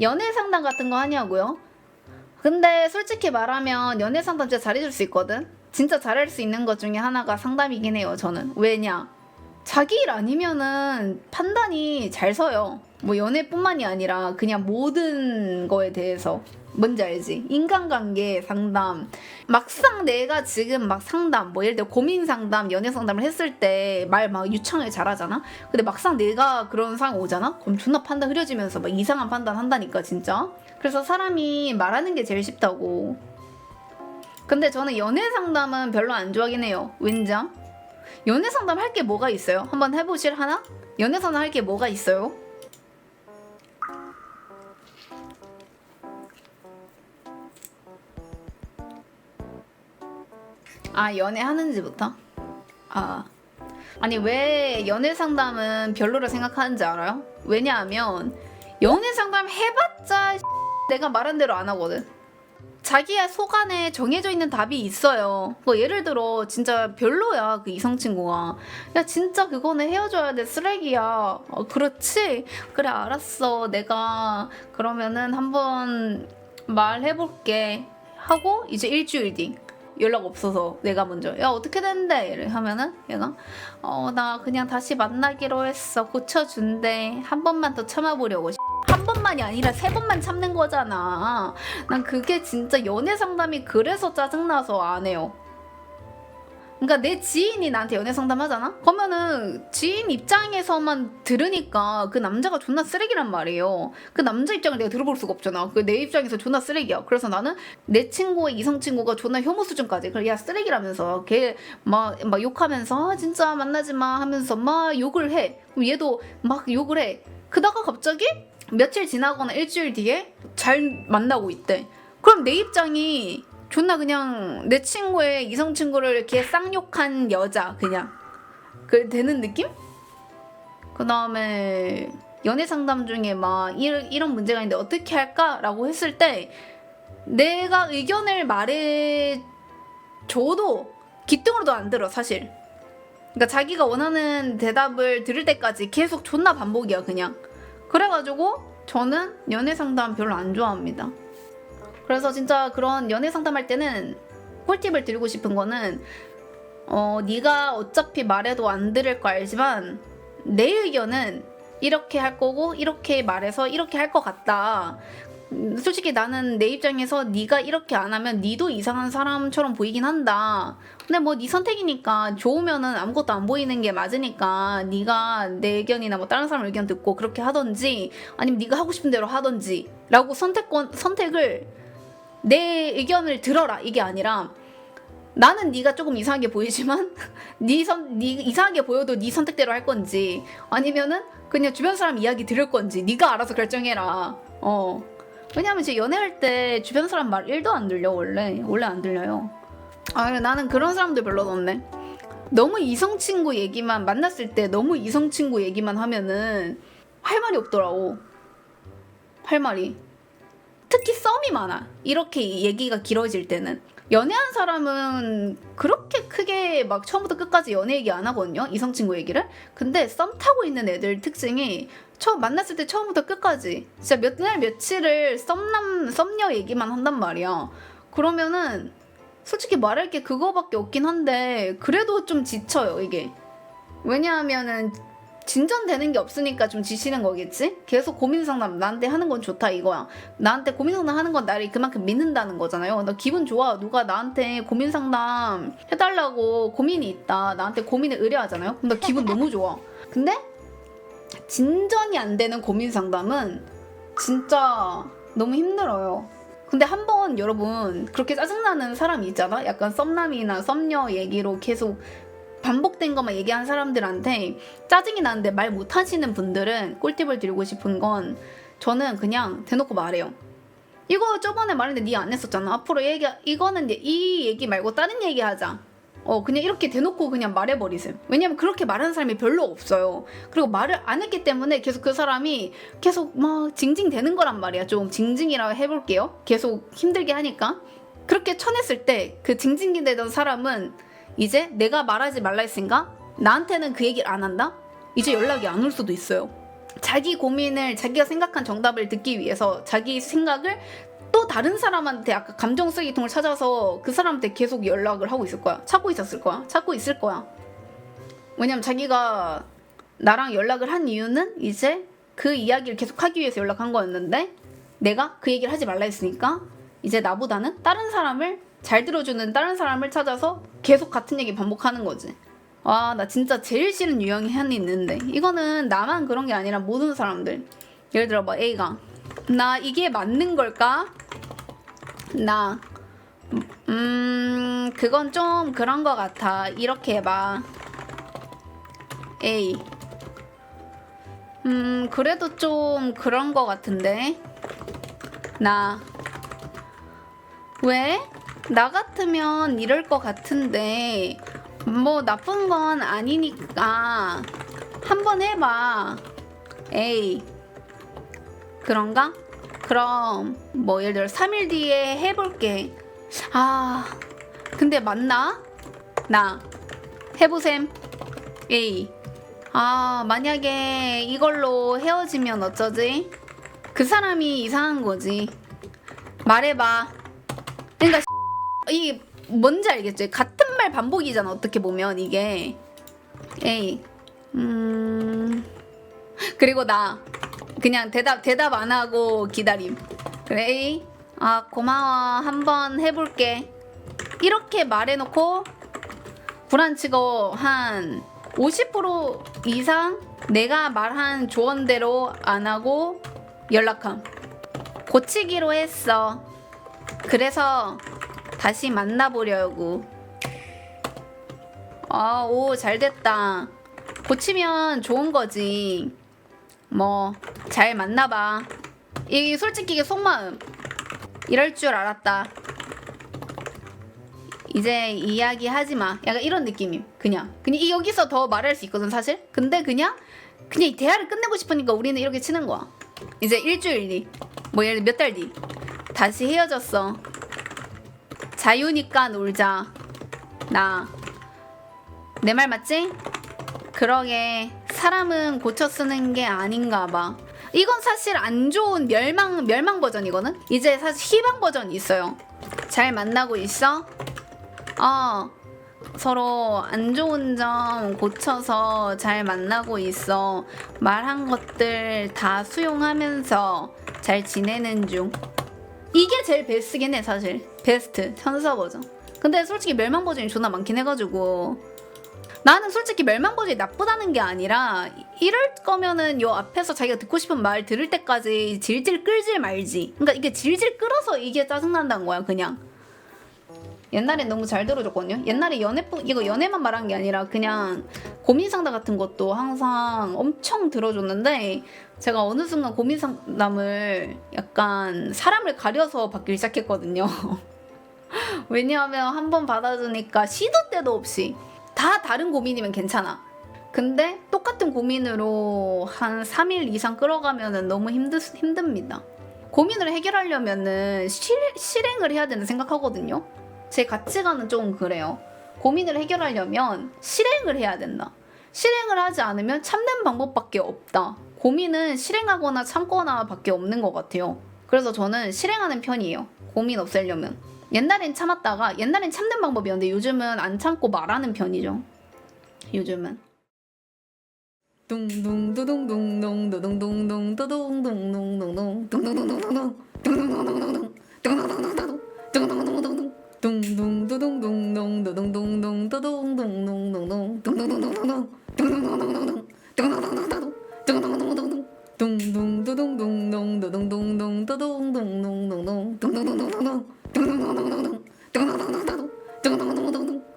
연애 상담 같은 거 하냐고요? 근데 솔직히 말하면 연애 상담 진짜 잘해줄 수 있거든? 진짜 잘할 수 있는 것 중에 하나가 상담이긴 해요, 저는. 왜냐? 자기 일 아니면은 판단이 잘 서요. 뭐 연애뿐만이 아니라 그냥 모든 거에 대해서. 뭔지 알지? 인간관계 상담. 막상 내가 지금 막 상담, 뭐 예를 들어 고민 상담, 연애 상담을 했을 때 말 막 유창하게 잘하잖아? 근데 막상 내가 그런 상황 오잖아? 그럼 존나 판단 흐려지면서 막 이상한 판단 한다니까, 진짜. 그래서 사람이 말하는 게 제일 쉽다고. 근데 저는 연애 상담은 별로 안 좋아하긴 해요. 왠지? 연애 상담 할 게 뭐가 있어요? 한번 해보실 하나? 연애 상담 할 게 뭐가 있어요? 아 연애 하는지부터? 아 아니 왜 연애 상담은 별로라 생각하는지 알아요? 왜냐하면 연애 상담 해봤자 내가 말한 대로 안 하거든. 자기의 속 안에 정해져 있는 답이 있어요. 뭐 예를 들어 진짜 별로야 그 이성 친구가. 야 진짜 그거는 헤어져야 돼 쓰레기야. 어, 그렇지? 그래 알았어. 내가 그러면은 한번 말해볼게 하고 이제 일주일 뒤. 연락 없어서 내가 먼저 야 어떻게 됐는데? 이래 하면은 얘가 어 나 그냥 다시 만나기로 했어. 고쳐준대. 한 번만 더 참아보려고. 한 번만이 아니라 세 번만 참는 거잖아. 난 그게 진짜 연애 상담이 그래서 짜증나서 안 해요 그러니까 내 지인이 나한테 연애 상담하잖아? 그러면은 지인 입장에서만 들으니까 그 남자가 존나 쓰레기란 말이에요. 그 남자 입장을 내가 들어볼 수가 없잖아. 그 내 입장에서 존나 쓰레기야. 그래서 나는 내 친구의 이성 친구가 존나 혐오 수준까지. 그래 야 쓰레기라면서 걔 막 막 욕하면서 아, 진짜 만나지 마 하면서 막 욕을 해. 그럼 얘도 막 욕을 해. 그다가 갑자기 며칠 지나거나 일주일 뒤에 잘 만나고 있대. 그럼 내 입장이 존나 그냥 내 친구의 이성 친구를 이렇게 쌍욕한 여자 그냥 그 되는 느낌? 그 다음에 연애 상담 중에 막 이런, 이런 문제가 있는데 어떻게 할까라고 했을 때 내가 의견을 말해 줘도 기뚱으로도 안 들어 사실. 그러니까 자기가 원하는 대답을 들을 때까지 계속 존나 반복이야 그냥. 그래가지고 저는 연애 상담 별로 안 좋아합니다. 그래서 진짜 그런 연애 상담할 때는 꿀팁을 드리고 싶은 거는 어 네가 어차피 말해도 안 들을 거 알지만 내 의견은 이렇게 할 거고 이렇게 말해서 이렇게 할 것 같다. 음, 솔직히 나는 내 입장에서 네가 이렇게 안 하면 네도 이상한 사람처럼 보이긴 한다. 근데 뭐 네 선택이니까 좋으면은 아무것도 안 보이는 게 맞으니까 네가 내 의견이나 뭐 다른 사람 의견 듣고 그렇게 하던지 아니면 네가 하고 싶은 대로 하던지라고 선택권 선택을 내 의견을 들어라 이게 아니라 나는 네가 조금 이상하게 보이지만 네 선 네 이상하게 보여도 네 선택대로 할 건지 아니면은 그냥 주변 사람 이야기 들을 건지 네가 알아서 결정해라. 어. 왜냐면 이제 연애할 때 주변 사람 말 1도 안 들려 원래 원래 안 들려요. 아 나는 그런 사람들 별로 없네. 너무 이성 친구 얘기만 만났을 때 너무 이성 친구 얘기만 하면은 할 말이 없더라고. 할 말이. 썸이 많아. 이렇게 얘기가 길어질 때는. 연애한 사람은 그렇게 크게 막 처음부터 끝까지 연애 얘기 안 하거든요. 이성 친구 얘기를. 근데 썸 타고 있는 애들 특징이 처음 만났을 때 처음부터 끝까지 진짜 몇 날 며칠을 썸남 썸녀 얘기만 한단 말이야. 그러면은 솔직히 말할 게 그거밖에 없긴 한데 그래도 좀 지쳐요 이게. 왜냐하면은 진전되는 게 없으니까 좀 지치는 거겠지? 계속 고민 상담 나한테 하는 건 좋다 이거야. 나한테 고민 상담 하는 건 나를 그만큼 믿는다는 거잖아요. 나 기분 좋아. 누가 나한테 고민 상담 해달라고 고민이 있다. 나한테 고민을 의뢰하잖아요. 그럼 나 기분 너무 좋아. 근데 진전이 안 되는 고민 상담은 진짜 너무 힘들어요. 근데 한 번 여러분 그렇게 짜증나는 사람이 있잖아? 약간 썸남이나 썸녀 얘기로 계속 반복된 것만 얘기한 사람들한테 짜증이 나는데 말 못하시는 분들은 꿀팁을 드리고 싶은 건 저는 그냥 대놓고 말해요. 이거 저번에 말했는데 니 안 했었잖아. 앞으로 얘기 이거는 이 얘기 말고 다른 얘기 하자. 어 그냥 이렇게 대놓고 그냥 말해버리세요. 왜냐면 그렇게 말하는 사람이 별로 없어요. 그리고 말을 안 했기 때문에 계속 그 사람이 계속 막 징징대는 거란 말이야. 좀 징징이라 해볼게요. 계속 힘들게 하니까 그렇게 쳐냈을 때 그 징징대던 사람은 이제 내가 말하지 말라 했으니까 나한테는 그 얘기를 안 한다? 이제 연락이 안 올 수도 있어요. 자기 고민을 자기가 생각한 정답을 듣기 위해서 자기 생각을 또 다른 사람한테 아까 감정 쓰기통을 찾아서 그 사람한테 계속 연락을 하고 있을 거야. 찾고 있었을 거야. 찾고 있을 거야. 왜냐면 자기가 나랑 연락을 한 이유는 이제 그 이야기를 계속 하기 위해서 연락한 거였는데 내가 그 얘기를 하지 말라 했으니까 이제 나보다는 다른 사람을 잘 들어주는 다른 사람을 찾아서 계속 같은 얘기 반복하는 거지. 와, 나 진짜 제일 싫은 유형이 하나 있는데 이거는 나만 그런 게 아니라 모든 사람들. 예를 들어 뭐 A가 나 이게 맞는 걸까? 나 음, 그건 좀 그런 거 같아. 이렇게 해봐. A. 음, 그래도 좀 그런 거 같은데. 나. 왜? 나 같으면 이럴 것 같은데. 뭐 나쁜 건 아니니까. 한번 해봐. A. 그런가? 그럼 뭐 예를 들어 3일 뒤에 해볼게. 아, 근데 맞나? 나 해보셈. A. 아, 만약에 이걸로 헤어지면 어쩌지? 그 사람이 이상한 거지. 말해봐. 이 뭔지 알겠지? 같은 말 반복이잖아. 어떻게 보면 이게. A. 음. 그리고 나 그냥 대답 대답 안 하고 기다림. 그래. 아, 고마워. 한번 해 볼게. 이렇게 말해 놓고 불안치고 한 50% 이상 내가 말한 조언대로 안 하고 연락함. 고치기로 했어. 그래서 다시 만나보려고. 아, 오, 잘 됐다. 고치면 좋은 거지. 뭐, 잘 만나봐. 이게 솔직히 이게 속마음. 이럴 줄 알았다. 이제 이야기 하지 마. 약간 이런 느낌임. 그냥. 그냥 이 여기서 더 말할 수 있거든, 사실. 근데 그냥 그냥 이 대화를 끝내고 싶으니까 우리는 이렇게 치는 거야. 이제 일주일 뒤. 뭐 예를 몇 달 뒤. 다시 헤어졌어. 자유니까 놀자. 나. 내 말 맞지? 그러게. 사람은 고쳐 쓰는 게 아닌가 봐. 이건 사실 안 좋은 멸망 멸망 버전이거든. 이제 사실 희망 버전이 있어요. 잘 만나고 있어? 어. 서로 안 좋은 점 고쳐서 잘 만나고 있어. 말한 것들 다 수용하면서 잘 지내는 중. 이게 제일 베스트긴 해, 사실. 베스트. 현서 버전. 근데 솔직히 멸망 버전이 존나 많긴 해가지고. 나는 솔직히 멸망 버전이 나쁘다는 게 아니라 이럴 거면은 요 앞에서 자기가 듣고 싶은 말 들을 때까지 질질 끌지 말지. 그러니까 이게 질질 끌어서 이게 짜증난다는 거야, 그냥. 옛날엔 너무 잘 들어줬거든요. 옛날에 연애뿐 이거 연애만 말한 게 아니라 그냥 고민 상담 같은 것도 항상 엄청 들어줬는데 제가 어느 순간 고민 상담을 약간 사람을 가려서 받기 시작했거든요. 왜냐하면 한 번 받아주니까 시도 때도 없이 다 다른 고민이면 괜찮아. 근데 똑같은 고민으로 한 3일 이상 끌어가면은 너무 힘드, 힘듭니다. 고민을 해결하려면은 실, 실행을 해야 된다 생각하거든요. 제 가치관은 조금 그래요. 고민을 해결하려면 실행을 해야 된다. 실행을 하지 않으면 참는 방법밖에 없다. 고민은 실행하거나 참거나 밖에 없는 것 같아요. 그래서 저는 실행하는 편이에요. 고민 없애려면. 옛날엔 참았다가 옛날엔 참는 방법이었는데 요즘은 안 참고 말하는 편이죠. 요즘은. 둥둥두둥둥둥 두둥둥둥 두둥둥둥둥둥 둥둥둥둥둥 둥둥둥둥둥 둥둥둥둥둥 둥둥둥둥둥 둥둥두둥둥둥 두둥둥둥 두둥둥둥둥둥 둥둥둥둥둥 둥둥둥둥둥 둥둥둥둥둥 둥둥둥둥둥 둥둥두둥둥둥 두둥둥둥 두둥둥둥둥둥 둥둥둥둥둥 둥둥둥둥둥 둥둥둥둥둥 둥둥둥둥둥 둥둥둥둥둥